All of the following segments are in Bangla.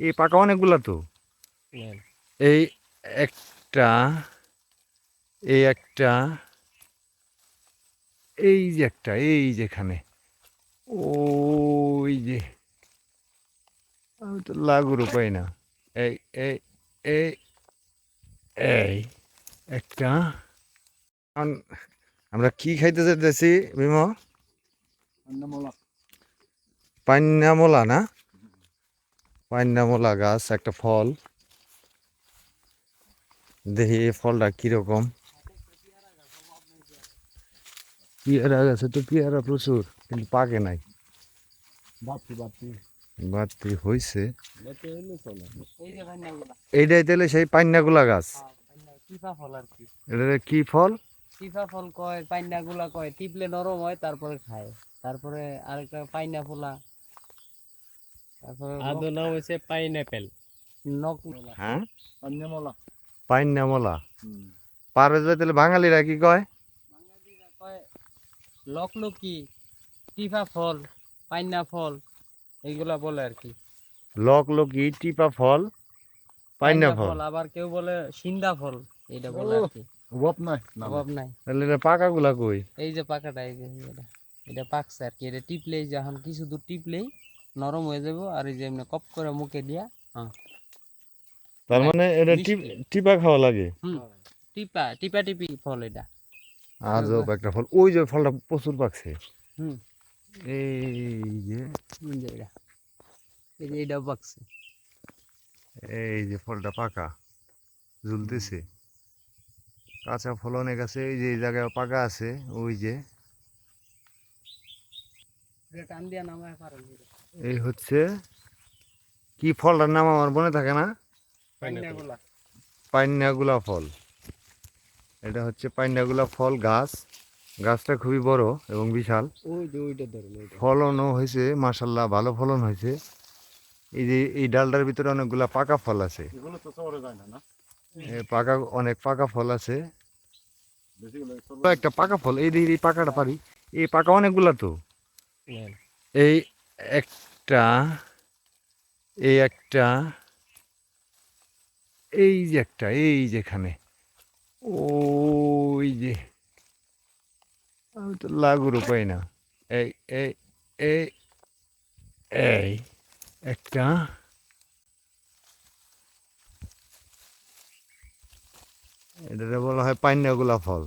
এই পাকা অনেকগুলা তো। এই একটা এই একটা এই যে একটা এই যেখানে ওই যে। আমি তো লাগুরও পাই না। এই এই এই এই একটা। এখন আমরা কি খাইতে যেতেছি বিম পান্নামলা না? পান্নামলা গাছ একটা ফল। দেখি এই ফলটা কীরকম। পেয়ারা গাছে তো পেয়ারা প্রচুর। কিন্তু পাকে নাই। বাতি হয়েছে এইটাই তাহলে সেই পান্নাগুলা গাছ। আর কি। এটা কি ফল? টিপা ফল কয় পাইনাগুলা কয়। টিপলে নরম হয় তারপরে খায়। তারপরে আরেকটা পাইনা ফোলা আদৌ নাম হ্যাঁ? তাহলে বাঙালিরা কি কয়? বাঙালিরা কয় লকলকি টিপা ফল পাইনা ফল এইগুলা বলে আর কি। লক টিপা ফল পাইনা ফল। আবার কেউ বলে সিন্দা ফল এইটা বলে আর কি। অভাব নাই অভাব নাই। তাহলে এটা পাকাগুলা কই? এই যে পাকাটা এই যে এটা এটা পাকছে আর কি এটা টিপলেই যখন কিছু দূর টিপলেই নরম হয়ে যাব আর এই যে এমনি কপ করে মুখে দিয়া হ্যাঁ। তার মানে এটা টিপ- টিপা খাওয়া লাগে? টিপা টিপা টিপি ফল এটা। আজব একটা ফল ওই যে ফলটা প্রচুর পাকছে। হুম। এই যে এই যে এটা। এটাও পাকছে। এই যে ফলটা পাকা ঝুলতেছে কাঁচা ফল অনেক আছে এই যে জায়গায় পাকা আছে ওই যে এটা টান দিয়া নামায় পারেন এই হচ্ছে কি ফলটার নাম আমার মনে থাকে না? পাইনাগুলা ফল। এটা হচ্ছে পাইনাগুলা ফল গাছ। গাছটা খুবই বড় এবং বিশাল। ফলনও হয়েছে মাসাল্লাহ ভালো ফলন হয়েছে। এই যে এই ডালটার ভিতরে অনেকগুলা পাকা ফল আছে। এগুলো তো শহরে যায় না না? এ পাকা অনেক পাকা ফল আছে। একটা পাকা ফল এই দিকে এই পাকাটা পারি এই পাকা অনেকগুলা তো। এই একটা এই একটা, এই যে একটা, এই যেখানে ওই যে, আমি তো লাগুরও পাই না। এই এই এই এই একটা। এটাকে বলা হয় পাইনাগুলা ফল।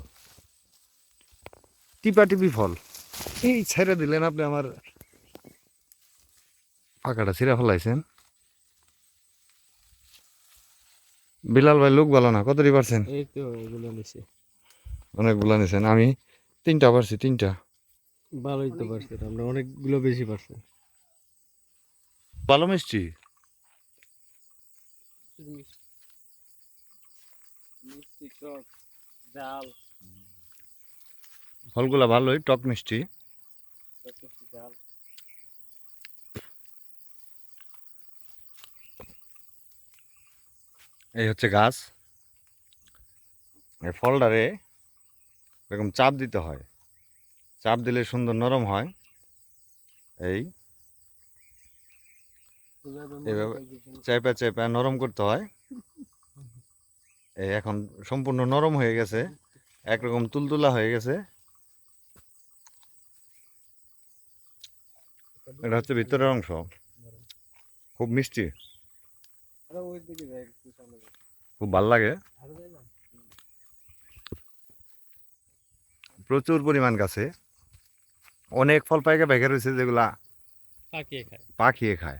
টিপা টিপি ফল। এই ছেড়ে দিলেন আপনি আমার পাকাটা ছিঁড়ে ফেলাইছেন। বিলাল ভাই লোক ভালো না কতটি পারছেন? অনেকগুলো নিছেন আমি তিনটা পারছি তিনটা। ভালোই তো পারছে আমরা অনেকগুলো বেশি পারছে। ভালো মিষ্টি? ফলগুলা ভালোই টক মিষ্টি। এই হচ্ছে গাছ। এই ফলটারে এরকম চাপ দিতে হয়। চাপ দিলে সুন্দর নরম হয়। এই এভাবে চেপে নরম করতে হয়। এই এখন সম্পূর্ণ নরম হয়ে গেছে। একরকম তুলতুলা হয়ে গেছে। এটা হচ্ছে ভিতরের অংশ। খুব মিষ্টি। খুব ভালো লাগে। প্রচুর পরিমাণ গাছে। অনেক ফল পাইকা ভেঙে রয়েছে যেগুলা পাখিয়ে খায়। খায়।